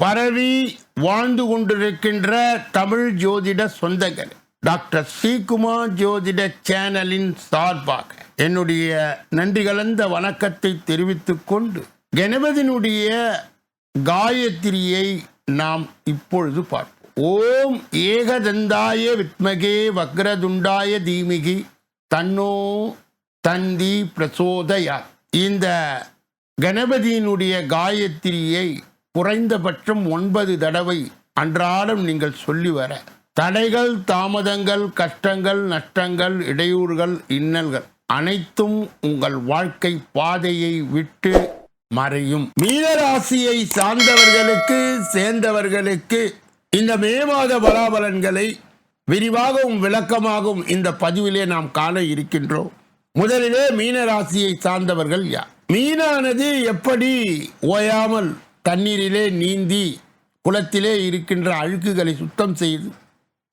பரவி வாழ்ந்து கொண்டிருக்கின்ற தமிழ் ஜோதிட சொந்தகர் டாக்டர் ஸ்ரீகுமார் ஜோதிட சேனலின் சார்பாக என்னுடைய நன்றி கலந்த வணக்கத்தை தெரிவித்துக் கொண்டு கணபதியினுடைய காயத்ரியை நாம் இப்பொழுது பார்ப்போம். ஓம் ஏகதந்தாய வித்மகே வக்ரதுண்டாய தீமிகி தன்னோ தந்தி பிரசோதயா இந்த கணபதியினுடைய காயத்ரியை குறைந்தபட்சம் ஒன்பது தடவை அன்றாடம் நீங்கள் சொல்லி வர. தடைகள் தாமதங்கள் கஷ்டங்கள் நஷ்டங்கள் இடையூறுகள் இன்னல்கள் அனைத்தும் உங்கள் வாழ்க்கை பாதையை விட்டு மறையும். மீனராசியை சார்ந்தவர்களுக்கு சேர்ந்தவர்களுக்கு இந்த மே மாத பலாபலன்களை விரிவாகவும் விளக்கமாகவும் இந்த பதிவிலே நாம் காண இருக்கின்றோம். முதலிலே மீனராசியை சார்ந்தவர்கள் யார்? மீனானது எப்படி ஓயாமல் தண்ணீரிலே நீந்தி குளத்திலே இருக்கின்ற அழுக்குகளை சுத்தம் செய்து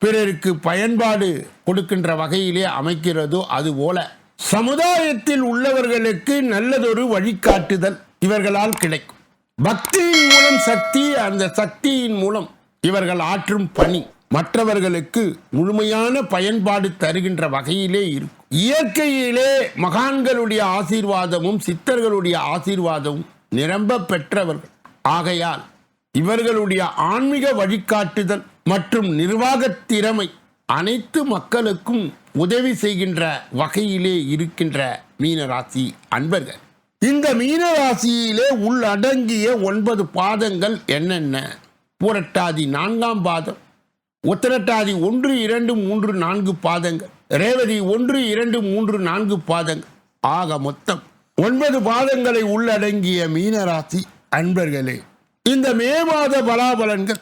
பிறருக்கு பயன்பாடு கொடுக்கின்ற வகையிலே அமைக்கிறதோ அதுபோல சமுதாயத்தில் உள்ளவர்களுக்கு நல்லதொரு வழிகாட்டுதல் இவர்களால் கிடைக்கும். பக்தியின் மூலம் சக்தி அந்த சக்தியின் மூலம் இவர்கள் ஆற்றும் பணி மற்றவர்களுக்கு முழுமையான பயன்பாடு தருகின்ற வகையிலே இருக்கும். இயற்கையிலே மகான்களுடைய ஆசீர்வாதமும் சித்தர்களுடைய ஆசீர்வாதமும் நிரம்ப பெற்றவர்கள். ஆகையால் இவர்களுடைய ஆன்மீக வழிகாட்டுதல் மற்றும் நிர்வாகத் திறமை அனைத்து மக்களுக்கும் உதவி செய்கின்ற வகையிலே இருக்கின்ற மீனராசி அன்பர்கள். இந்த மீனராசியிலே உள்ளடங்கிய ஒன்பது பாதங்கள் என்னென்ன? புரட்டாதி நான்காம் பாதம் உத்திரட்டாதி ஒன்று இரண்டு மூன்று நான்கு பாதங்கள் ரேவதி ஒன்று இரண்டு மூன்று நான்கு பாதங்கள். ஆக மொத்தம் ஒன்பது பாதங்களை உள்ளடங்கிய மீனராசி அன்பர்களே இந்த மே மாத பலாபலன்கள்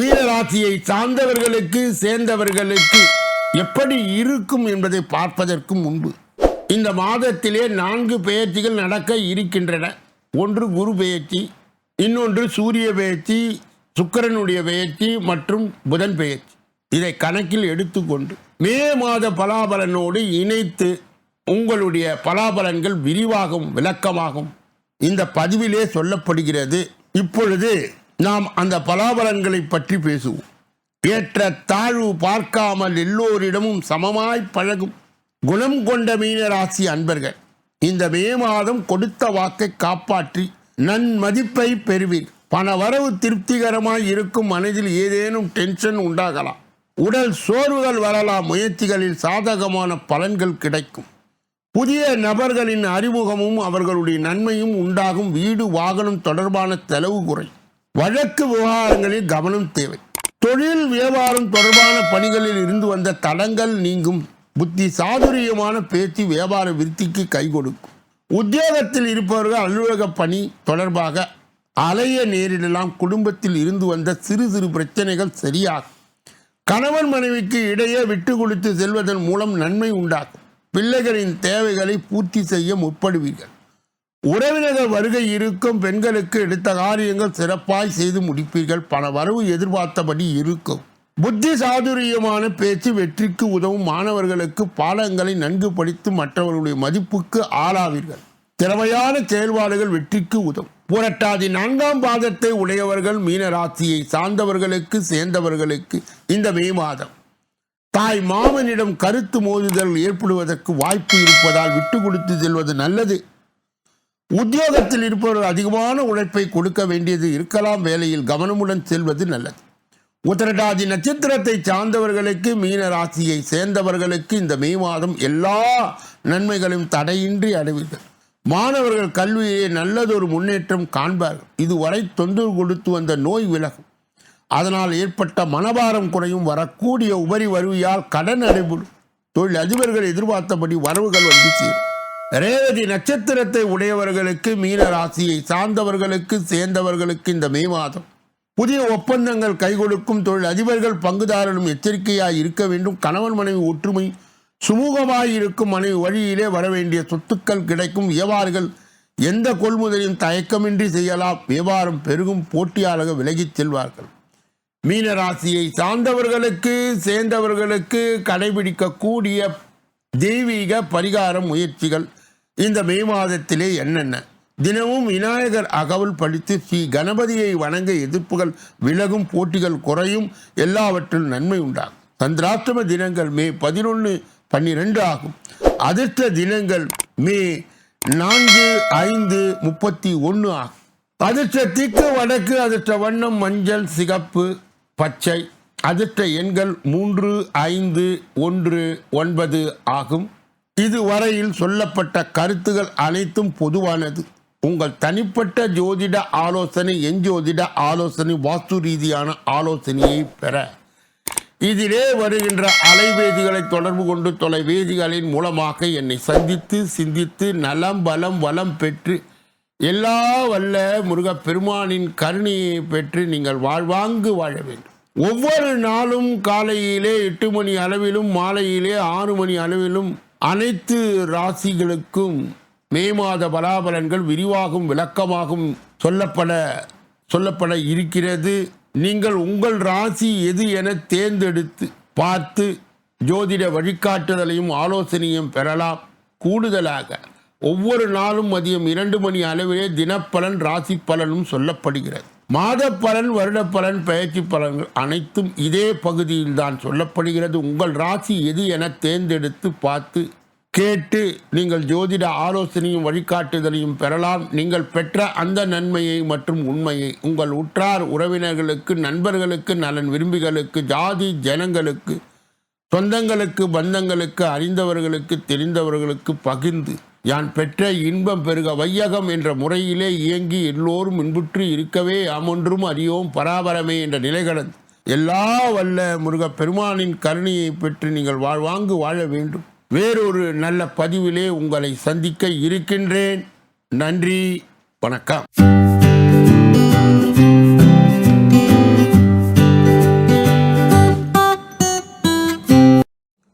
மீனராசியை சார்ந்தவர்களுக்கு சேர்ந்தவர்களுக்கு எப்படி இருக்கும் என்பதை பார்ப்பதற்கும் முன்பு இந்த மாதத்திலே நான்கு பெயர்ச்சிகள் நடக்க இருக்கின்றன. ஒன்று குரு பெயர்ச்சி இன்னொன்று சூரிய பெயர்ச்சி சுக்கிரனுடைய பெயர்ச்சி மற்றும் புதன் பெயர்ச்சி இதை கணக்கில் எடுத்துக்கொண்டு மே மாத பலாபலனோடு இணைத்து உங்களுடைய பலாபலன்கள் விரிவாகும் விளக்கமாகும் இந்த பதிவிலே சொல்லப்படுகிறது இப்பொழுது நாம் அந்த பலாபலங்களை பற்றி பேசுவோம். ஏற்ற தாழ்வு பார்க்காமல் எல்லோரிடமும் சமமாய் பழகும் குணம் கொண்ட மீனராசி அன்பர்கள் இந்த மே மாதம் கொடுத்த வாக்கை காப்பாற்றி நன்மதிப்பை பெறுவீர். பண வரவு திருப்திகரமாய் இருக்கும் மனதில் ஏதேனும் டென்ஷன் உண்டாகலாம். உடல் சோர்வுகள் வரலாம் முயற்சிகளில் சாதகமான பலன்கள் கிடைக்கும். புதிய நபர்களின் அறிமுகமும் அவர்களுடைய நன்மையும் உண்டாகும். வீடு வாகனம் தொடர்பான செலவு குறை. வழக்கு விவகாரங்களில் கவனம் தேவை. தொழில் வியாபாரம் தொடர்பான பணிகளில் இருந்து வந்த தடங்கள் நீங்கும். புத்தி சாதுரியமான பேச்சு வியாபார விருத்திக்கு கை கொடுக்கும். உத்தியோகத்தில் இருப்பவர்கள் அலுவலக பணி தொடர்பாக அலைய நேரிடலாம். குடும்பத்தில் இருந்து வந்த சிறு சிறு பிரச்சனைகள் சரியாகும். கணவன் மனைவிக்கு இடையே விட்டு கொடுத்து செல்வதன் மூலம் நன்மை உண்டாகும். பிள்ளைகளின் தேவைகளை பூர்த்தி செய்ய முற்படுவீர்கள். உறவினர்கள் வருகை இருக்கும் பெண்களுக்கு எடுத்த காரியங்கள் சிறப்பாய் செய்து முடிப்பீர்கள். பண வரவு எதிர்பார்த்தபடி இருக்கும். புத்தி சாதுரியமான பேச்சு வெற்றிக்கு உதவும் மாணவர்களுக்கு பாடங்களை நன்கு படித்து மற்றவர்களுடைய மதிப்புக்கு ஆளாவீர்கள். திறமையான செயல்பாடுகள் வெற்றிக்கு உதவும். புரட்டாதி நான்காம் பாதத்தை உடையவர்கள் மீனராசியை சார்ந்தவர்களுக்கு சேர்ந்தவர்களுக்கு இந்த மே மாதம் தாய் மாமனிடம் கருத்து மோதுதல் ஏற்படுவதற்கு வாய்ப்பு இருப்பதால் விட்டு கொடுத்து செல்வது நல்லது. உத்தியோகத்தில் இருப்பவர்கள் அதிகமான உழைப்பை கொடுக்க வேண்டியது இருக்கலாம். வேலையில் கவனமுடன் செல்வது நல்லது. உத்தரடாதி நட்சத்திரத்தை சார்ந்தவர்களுக்கு மீன ராசியை சேர்ந்தவர்களுக்கு இந்த மே மாதம் எல்லா நன்மைகளும் தடையின்றி அடைவீர்கள். மாணவர்கள் கல்வியிலே நல்லதொரு முன்னேற்றம் காண்பார்கள். இதுவரை தொந்தரவு கொடுத்து வந்த நோய் விலகும். அதனால் ஏற்பட்ட மனபாரம் குறையும் வரக்கூடிய உபரி வருவியால் கடன் அடைபடும் தொழில் அதிபர்கள் எதிர்பார்த்தபடி வரவுகள் வந்து சேரும். ரேவதி நட்சத்திரத்தை உடையவர்களுக்கு மீன ராசியை சார்ந்தவர்களுக்கு சேர்ந்தவர்களுக்கு இந்த மே மாதம். புதிய ஒப்பந்தங்கள் கை கொடுக்கும் தொழில் அதிபர்கள் பங்குதாரரும் எச்சரிக்கையாக இருக்க வேண்டும். கணவன் மனைவி ஒற்றுமை சுமூகமாக இருக்கும் மனைவி வழியிலே வர வேண்டிய சொத்துக்கள் கிடைக்கும். வியாபாரிகள் எந்த கொள்முதலையும் தயக்கமின்றி செய்யலாம். வியாபாரம் பெருகும். போட்டியாளர்கள் விலகிச் செல்வார்கள். மீனராசியை சார்ந்தவர்களுக்கு சேர்ந்தவர்களுக்கு கடைபிடிக்கக்கூடிய தெய்வீக பரிகார முயற்சிகள் இந்த மே மாதத்திலே என்னென்ன? தினமும் விநாயகர் அகவல் படித்து ஸ்ரீ கணபதியை வணங்க எதிர்ப்புகள் விலகும் போட்டிகள் குறையும் எல்லாவற்றில் நன்மை உண்டாகும். சந்திராஷ்டம தினங்கள் மே பதினொன்று பன்னிரெண்டு ஆகும். அதிர்ஷ்ட தினங்கள் மே நான்கு ஐந்து முப்பத்தி ஒன்று ஆகும். அதிர்ஷ்ட திக்கு வடக்கு அதிர்ஷ்ட வண்ணம் மஞ்சள் சிகப்பு பச்சை. அதிர்ஷ்ட எண்கள் மூன்று ஐந்து ஒன்று ஒன்பது ஆகும். இதுவரையில் சொல்லப்பட்ட கருத்துகள் அனைத்தும் பொதுவானது. உங்கள் தனிப்பட்ட ஜோதிட ஆலோசனை எஞ்சோதிட ஆலோசனை வாஸ்து ரீதியான ஆலோசனையை பெற. இதிலே வருகின்ற அலைவேதிகளை தொடர்பு கொண்டு தொலைவேதிகளின் மூலமாக என்னை சந்தித்து சிந்தித்து நலம் பலம் வளம் பெற்று எல்லா வல்ல முருக பெருமானின் கருணையை பெற்று நீங்கள் வாழ்வாங்கு வாழ வேண்டும். ஒவ்வொரு நாளும் காலையிலே எட்டு மணி அளவிலும் மாலையிலே ஆறு மணி அளவிலும் அனைத்து ராசிகளுக்கும் மே மாத பலாபலன்கள் விரிவாகும் விளக்கமாகும் சொல்லப்பட சொல்லப்பட இருக்கிறது. நீங்கள் உங்கள் ராசி எது என தேர்ந்தெடுத்து பார்த்து ஜோதிட வழிகாட்டுதலையும் ஆலோசனையும் பெறலாம். கூடுதலாக ஒவ்வொரு நாளும் மதியம் இரண்டு மணி அளவிலே தினப்பலன் ராசி பலனும் சொல்லப்படுகிறது. மாத பலன் வருட பலன் பயிற்சி பலன்கள் அனைத்தும் இதே பகுதியில் தான் சொல்லப்படுகிறது. உங்கள் ராசி எது என தேர்ந்தெடுத்து பார்த்து கேட்டு நீங்கள் ஜோதிட ஆலோசனையும் வழிகாட்டுதலையும் பெறலாம். நீங்கள் பெற்ற அந்த நன்மையை மற்றும் உண்மையை உங்கள் உற்றார் உறவினர்களுக்கு நண்பர்களுக்கு நலன் விரும்பிகளுக்கு ஜாதி ஜனங்களுக்கு சொந்தங்களுக்கு பந்தங்களுக்கு அறிந்தவர்களுக்கு தெரிந்தவர்களுக்கு பகிர்ந்து யான் பெற்ற இன்பம் பெருக வையகம் என்ற முறையிலே இயங்கி எல்லோரும் இன்புற்று இருக்கவே அமொன்றும் அறியோம் பராபரமே என்ற நிலைகளது எல்லா வல்ல முருகப்பெருமானின் கருணையை பெற்று நீங்கள் வாழ்வாங்கு வாழ வேண்டும். வேறொரு நல்ல பதிவிலே உங்களை சந்திக்க இருக்கின்றேன். நன்றி. வணக்கம்.